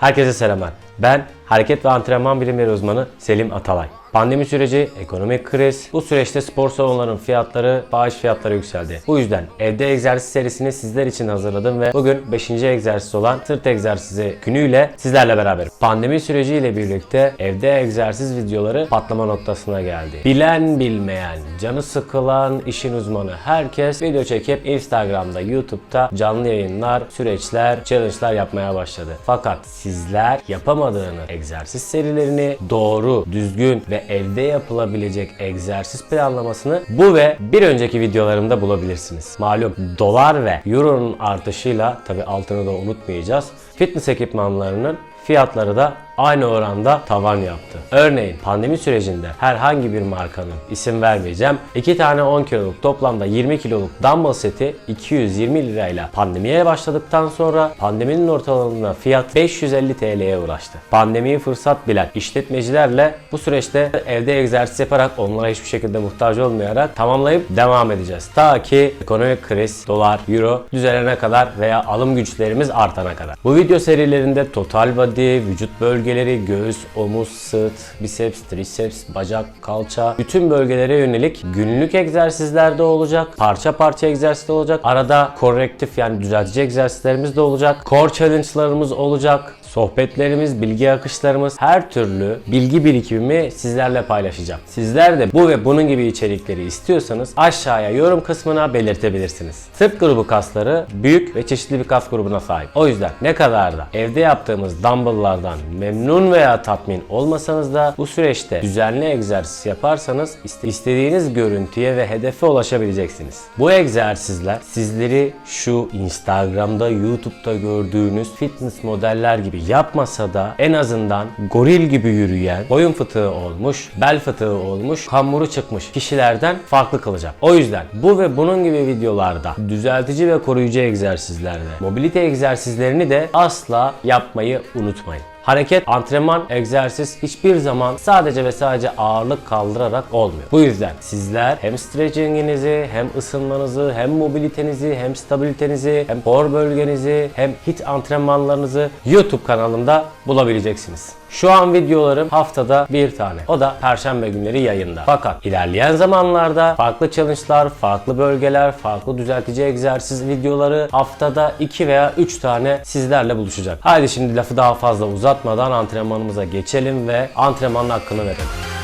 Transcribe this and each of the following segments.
Herkese selamlar. Ben hareket ve antrenman bilimleri uzmanı Selim Atalay. Pandemi süreci, ekonomik kriz, bu süreçte spor salonlarının fiyatları, bağış fiyatları yükseldi. Bu yüzden evde egzersiz serisini sizler için hazırladım ve bugün 5. egzersiz olan sırt egzersizi günüyle sizlerle beraber. Pandemi süreciyle birlikte evde egzersiz videoları patlama noktasına geldi. Bilen bilmeyen, canı sıkılan, işin uzmanı herkes video çekip Instagram'da, YouTube'da canlı yayınlar, süreçler, challenge'lar yapmaya başladı. Fakat sizler yapamadığınız egzersiz serilerini doğru, düzgün ve evde yapılabilecek egzersiz planlamasını bu ve bir önceki videolarımda bulabilirsiniz. Malum dolar ve euronun artışıyla tabi altını da unutmayacağız. Fitness ekipmanlarının fiyatları da aynı oranda tavan yaptı. Örneğin pandemi sürecinde herhangi bir markanın isim vermeyeceğim 2 tane 10 kiloluk toplamda 20 kiloluk dumbbell seti 220 lirayla pandemiye başladıktan sonra pandeminin ortalarında fiyat 550 TL'ye ulaştı. Pandemiyi fırsat bilen işletmecilerle bu süreçte evde egzersiz yaparak onlara hiçbir şekilde muhtaç olmayarak tamamlayıp devam edeceğiz. Ta ki ekonomik kriz, dolar, euro düzelene kadar veya alım güçlerimiz artana kadar. Bu video serilerinde total body, vücut bölgeleri, göğüs, omuz, sırt, biceps, triceps, bacak, kalça bütün bölgelere yönelik günlük egzersizler de olacak. Parça parça egzersiz de olacak. Arada korrektif yani düzeltici egzersizlerimiz de olacak. Core challenge'larımız olacak. Sohbetlerimiz, bilgi akışlarımız, her türlü bilgi birikimimi sizlerle paylaşacağım. Sizler de bu ve bunun gibi içerikleri istiyorsanız aşağıya yorum kısmına belirtebilirsiniz. Sırt grubu kasları büyük ve çeşitli bir kas grubuna sahip. O yüzden ne kadar da evde yaptığımız dumbbelllardan memnun veya tatmin olmasanız da bu süreçte düzenli egzersiz yaparsanız iste- istediğiniz görüntüye ve hedefe ulaşabileceksiniz. Bu egzersizler sizleri şu Instagram'da, YouTube'da gördüğünüz fitness modeller gibi yapmasa da en azından goril gibi yürüyen, boyun fıtığı olmuş, bel fıtığı olmuş, hamuru çıkmış kişilerden farklı kılacak. O yüzden bu ve bunun gibi videolarda düzeltici ve koruyucu egzersizlerde, mobilite egzersizlerini de asla yapmayı unutmayın. Hareket, antrenman, egzersiz hiçbir zaman sadece ve sadece ağırlık kaldırarak olmuyor. Bu yüzden sizler hem stretchinginizi, hem ısınmanızı, hem mobilitenizi, hem stabilitenizi, hem core bölgenizi, hem hit antrenmanlarınızı YouTube kanalımda bulabileceksiniz. Şu an videolarım haftada bir tane. O da perşembe günleri yayında. Fakat ilerleyen zamanlarda farklı challenge'lar, farklı bölgeler, farklı düzeltici egzersiz videoları haftada 2 veya 3 tane sizlerle buluşacak. Haydi şimdi lafı daha fazla uzatmadan antrenmanımıza geçelim ve antrenmanın hakkını verelim.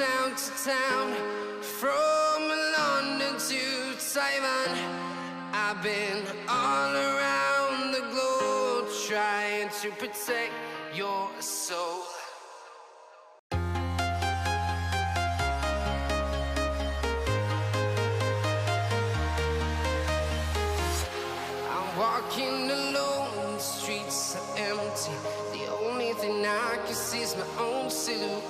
Town to town, from London to Taiwan. I've been all around the globe trying to protect your soul. I'm walking alone, the streets are empty. The only thing I can see is my own silhouette.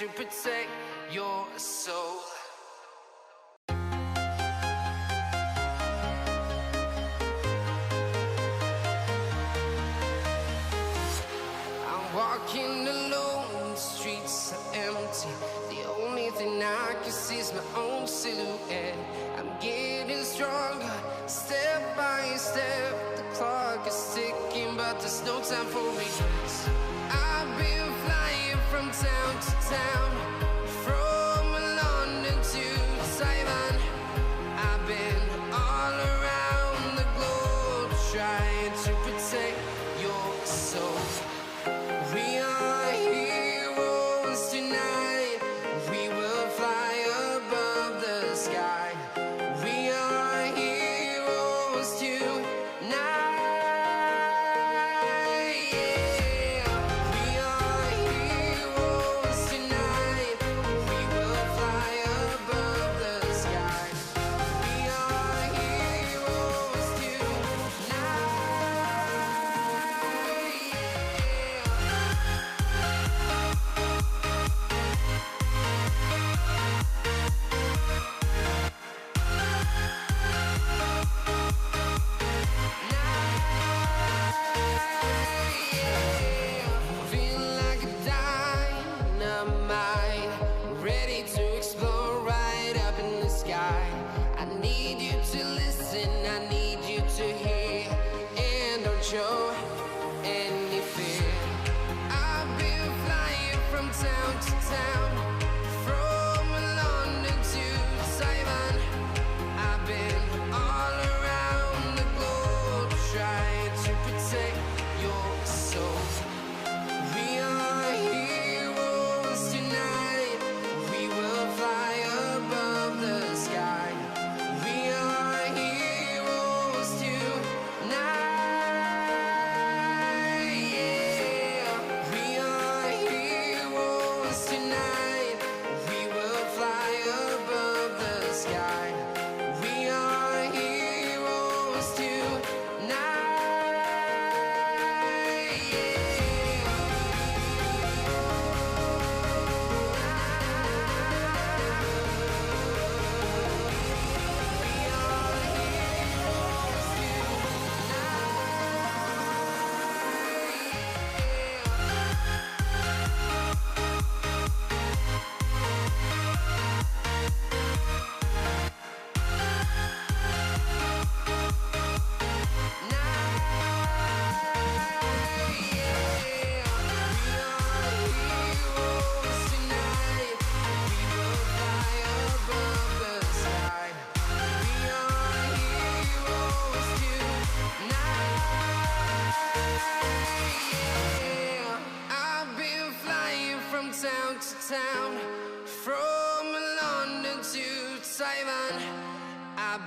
to protect your soul. I'm walking alone, the streets are empty. The only thing I can see is my own silhouette. I'm getting stronger, step by step. The clock is ticking, but there's no time for me town to town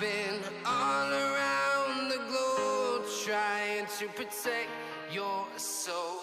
been all around the globe trying to protect your soul.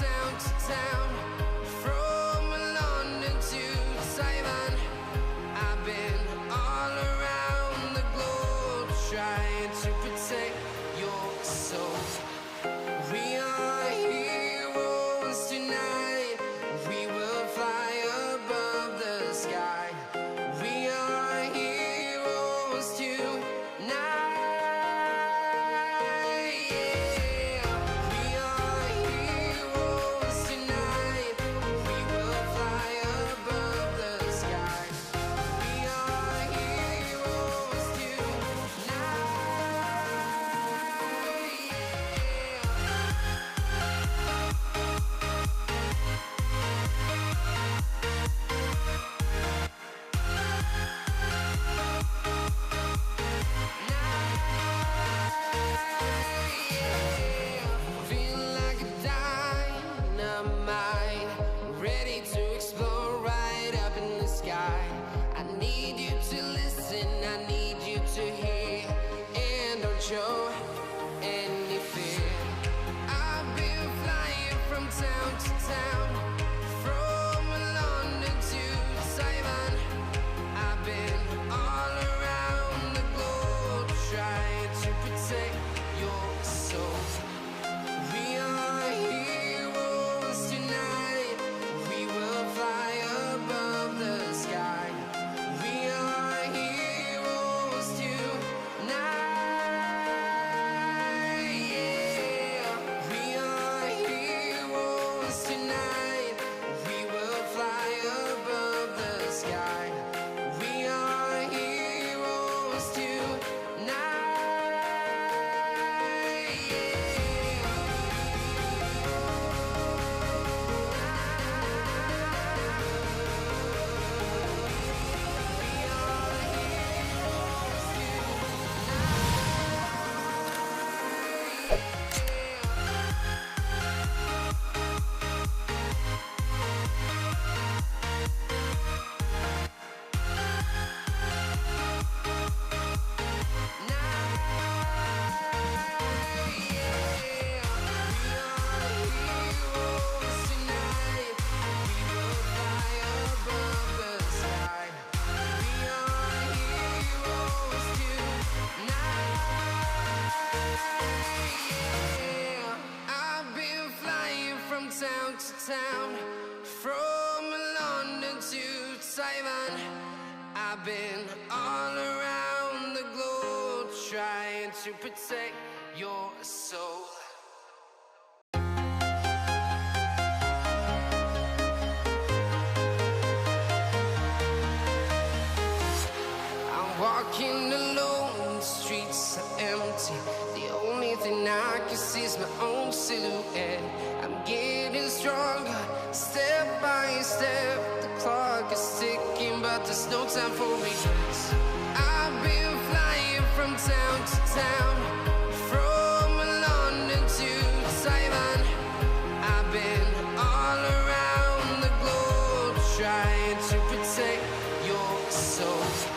town to town. ready. Trying to protect your soul. I'm walking alone, the streets are empty. The only thing I can see is my own silhouette. I'm getting stronger, step by step. The clock is ticking, but there's no time for regrets. Trying to protect your soul.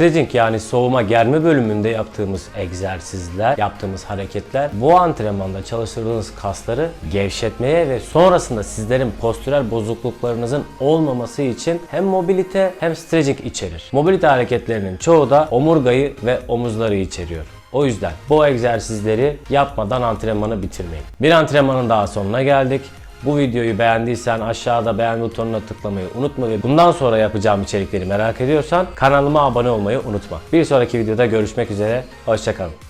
Stretching yani soğuma germe bölümünde yaptığımız egzersizler, yaptığımız hareketler bu antrenmanda çalıştırdığınız kasları gevşetmeye ve sonrasında sizlerin postürel bozukluklarınızın olmaması için hem mobilite hem stretching içerir. Mobilite hareketlerinin çoğu da omurgayı ve omuzları içeriyor. O yüzden bu egzersizleri yapmadan antrenmanı bitirmeyin. Bir antrenmanın daha sonuna geldik. Bu videoyu beğendiysen aşağıda beğen butonuna tıklamayı unutma ve bundan sonra yapacağım içerikleri merak ediyorsan kanalıma abone olmayı unutma. Bir sonraki videoda görüşmek üzere, hoşçakalın.